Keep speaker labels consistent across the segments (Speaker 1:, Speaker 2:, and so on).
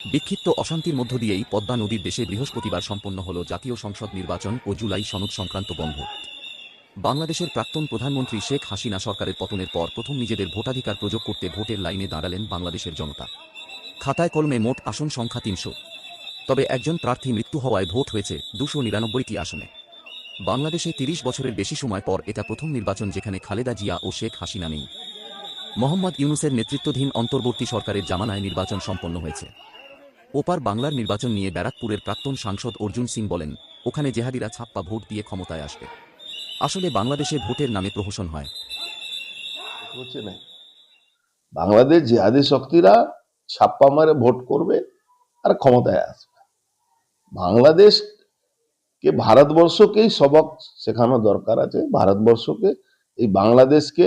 Speaker 1: বিক্ষিপ্ত অশান্তির মধ্য দিয়েই পদ্মা নদীর দেশে বৃহস্পতিবার সম্পন্ন হল জাতীয় সংসদ নির্বাচন ও জুলাই সনদ সংক্রান্ত বন্ধ বাংলাদেশের প্রাক্তন প্রধানমন্ত্রী শেখ হাসিনা সরকারের পতনের পর প্রথম নিজেদের ভোটাধিকার প্রয়োগ করতে ভোটের লাইনে দাঁড়ালেন বাংলাদেশের জনতা। খাতায় কলমে মোট আসন সংখ্যা তিনশো। তবে একজন প্রার্থী মৃত্যু হওয়ায় ভোট হয়েছে দুশো নিরানব্বইটি আসনে। বাংলাদেশে তিরিশ বছরের বেশি সময় পর এটা প্রথম নির্বাচন যেখানে খালেদা জিয়া ও শেখ হাসিনা নেই। মোহাম্মদ ইউনুসের নেতৃত্বাধীন অন্তর্বর্তী সরকারের জামানায় নির্বাচন সম্পন্ন হয়েছে। ওপার বাংলার নির্বাচন নিয়ে ব্যারাকপুরের প্রাক্তন সাংসদ অর্জুন সিং বলেন, ওখানে জেহাদিরা ছাপ্পা ভোট দিয়ে ক্ষমতায় আসবে। আসলে বাংলাদেশে ভোটের নামে প্রহসন হয়।
Speaker 2: বাংলাদেশ জিহাদি শক্তিরা ছাপ্পা মারে ভোট করবে আর ক্ষমতায় আসবে। বাংলাদেশকে ভারতবর্ষকেই সবক শেখানো দরকার আছে। ভারতবর্ষকে, এই বাংলাদেশকে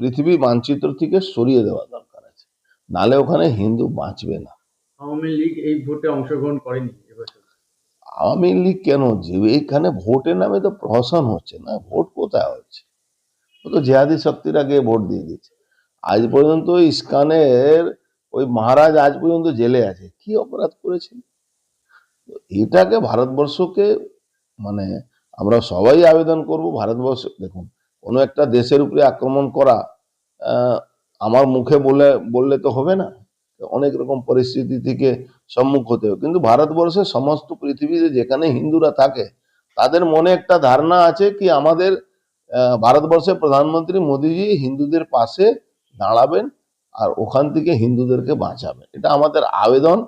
Speaker 2: পৃথিবী মানচিত্র থেকে সরিয়ে দেওয়া দরকার আছে। নালে ওখানে হিন্দু বাঁচবে না।
Speaker 3: আওয়ামী লীগ এই ভোটে অংশগ্রহণ করেনি
Speaker 2: আওয়ামী লীগ কেন? যে এইখানে ভোটের নামে তো প্রহসন হচ্ছে না, ভোট কোথায় হচ্ছে? ও তো জেহাদি শক্তির আগে ভোট দিয়ে দিচ্ছে আজ পর্যন্ত ইস্কানের ওই মহারাজ আজ পর্যন্ত জেলে আছে। কি অপরাধ করেছিল তো এটাকে ভারতবর্ষকে মানে আমরা সবাই আবেদন করব ভারতবর্ষ। দেখুন, কোনো একটা দেশের উপরে আক্রমণ করা আমার মুখে বলে, বললে তো হবে না। অনেক রকম পরিস্থিতি থেকে সম্মুখ হতে হবে। কিন্তু ভারতবর্ষের সমস্ত পৃথিবীতে যেখানে হিন্দুরা থাকে, তাদের মনে একটা ধারণা আছে কি আমাদের ভারতবর্ষের প্রধানমন্ত্রী মোদীজি হিন্দুদের পাশে দাঁড়াবেন আর ওখান থেকে হিন্দুদেরকে বাঁচাবেন। এটা আমাদের আবেদন,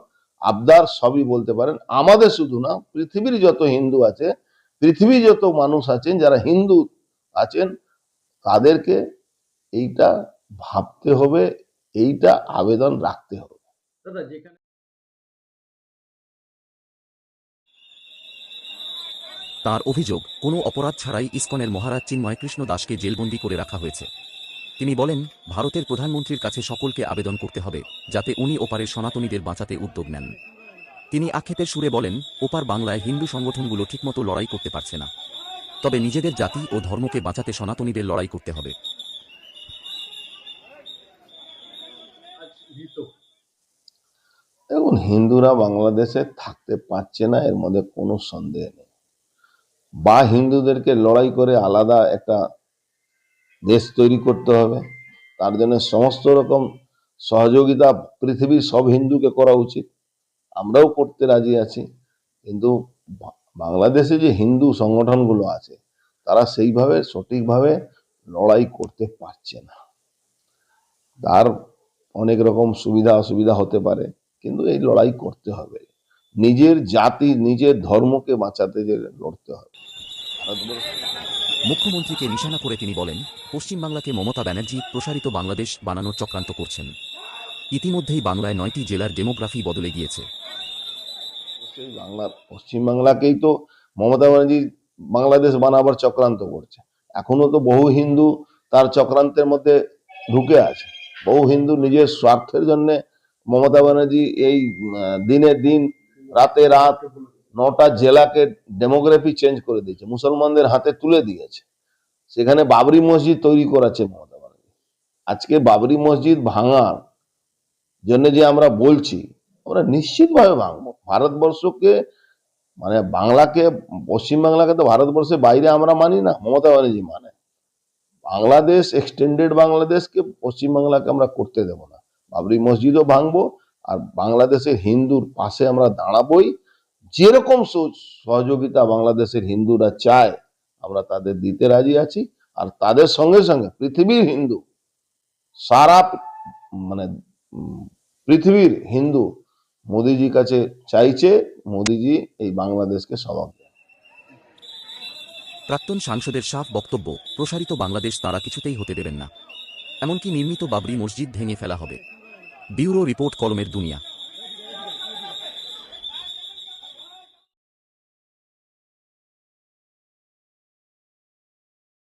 Speaker 2: আবদার সবই বলতে পারেন। আমাদের শুধু না, পৃথিবীর যত হিন্দু আছে পৃথিবীর যত মানুষ আছেন, যারা হিন্দু আছেন, তাদেরকে এইটা ভাবতে হবে এইটা আবেদন রাখতে হবে।
Speaker 1: তার অভিযোগ কোনো অপরাধ ছাড়াই ইসকনের মহারাজ চিন্ময় কৃষ্ণ দাসকে জেলবন্দি করে রাখা হয়েছে। তিনি বলেন ভারতের প্রধানমন্ত্রীর কাছে সকলকে আবেদন করতে হবে যাতে উনি ওপারের সনাতনীদের বাঁচাতে উদ্যোগ নেন। তিনি আক্ষেপের সুরে বলেন ওপার বাংলায় হিন্দু সংগঠনগুলো ঠিকমতো লড়াই করতে পারছে না। তবে নিজেদের জাতি ও ধর্মকে বাঁচাতে সনাতনীদের লড়াই করতে হবে
Speaker 3: আজ ভীত
Speaker 2: দেখুন, হিন্দুরা বাংলাদেশে থাকতে পারছে না, এর মধ্যে কোনো সন্দেহ নেই। বা হিন্দুদেরকে লড়াই করে আলাদা একটা দেশ তৈরি করতে হবে, তার জন্য সমস্ত রকম সহযোগিতা পৃথিবীর সব হিন্দুকে করা উচিত। আমরাও করতে রাজি আছি, কিন্তু বাংলাদেশে যে হিন্দু সংগঠনগুলো আছে, তারা সেইভাবে সঠিকভাবে লড়াই করতে পারছে না। তার অনেক রকম সুবিধা অসুবিধা হতে পারে কিন্তু এই লড়াই করতে হবে। নিজের জাতি নিজের ধর্মকে বাঁচাতে যে লড়তে হবে।
Speaker 1: মুখ্যমন্ত্রীকে নিশানা করে তিনি বলেন পশ্চিমবাংলাকে মমতা ব্যানার্জি প্রসারিত বাংলাদেশ বানানোর চক্রান্ত করছেন। ইতিমধ্যেই বাংলায় নয়টি জেলার ডেমোগ্রাফি বদলে গিয়েছে।
Speaker 2: অবশ্যই বাংলা পশ্চিমবাংলাকেই তো মমতা ব্যানার্জি বাংলাদেশ বানাবার চক্রান্ত করছে। এখনও তো বহু হিন্দু তার চক্রান্তের মধ্যে ঢুকে আছে। বহু হিন্দু নিজের স্বার্থের জন্য মমতা ব্যানার্জি এই দিনে দিন, রাতে রাত নটা জেলাকে ডেমোগ্রাফি চেঞ্জ করে দিয়েছে, মুসলমানদের হাতে তুলে দিয়েছে। সেখানে বাবরি মসজিদ তৈরি করাচ্ছে মমতা ব্যানার্জি। আজকে বাবরি মসজিদ ভাঙার জন্য যে আমরা বলছি, আমরা নিশ্চিতভাবে ভাঙবো। ভারতবর্ষকে মানে বাংলাকে পশ্চিম বাংলাকে তো ভারতবর্ষের বাইরে আমরা মানি না, মমতা ব্যানার্জি মানে। বাংলাদেশ এক্সটেন্ডেড বাংলাদেশকে পশ্চিম বাংলাকে আমরা করতে দেব না। বাবরি মসজিদও ভাঙবো আর বাংলাদেশের হিন্দুর পাশে আমরা দাঁড়াবই। যেরকম সহ- সহযোগিতা বাংলাদেশের হিন্দুরা চায়, আমরা তাদের দিতে রাজি আছি। আর তাদের সঙ্গে সঙ্গে পৃথিবীর হিন্দু, সারা মানে পৃথিবীর হিন্দু মোদিজির কাছে চাইছে, মোদিজি এই বাংলাদেশকে দেন
Speaker 1: প্রাক্তন সাংসদের সাফ বক্তব্য, প্রসারিত বাংলাদেশ তারা কিছুতেই হতে দেবেন না। এমনকি নির্মিত বাবরি মসজিদ ভেঙে ফেলা হবে। ব্যুরো রিপোর্ট কলমের দুনিয়া।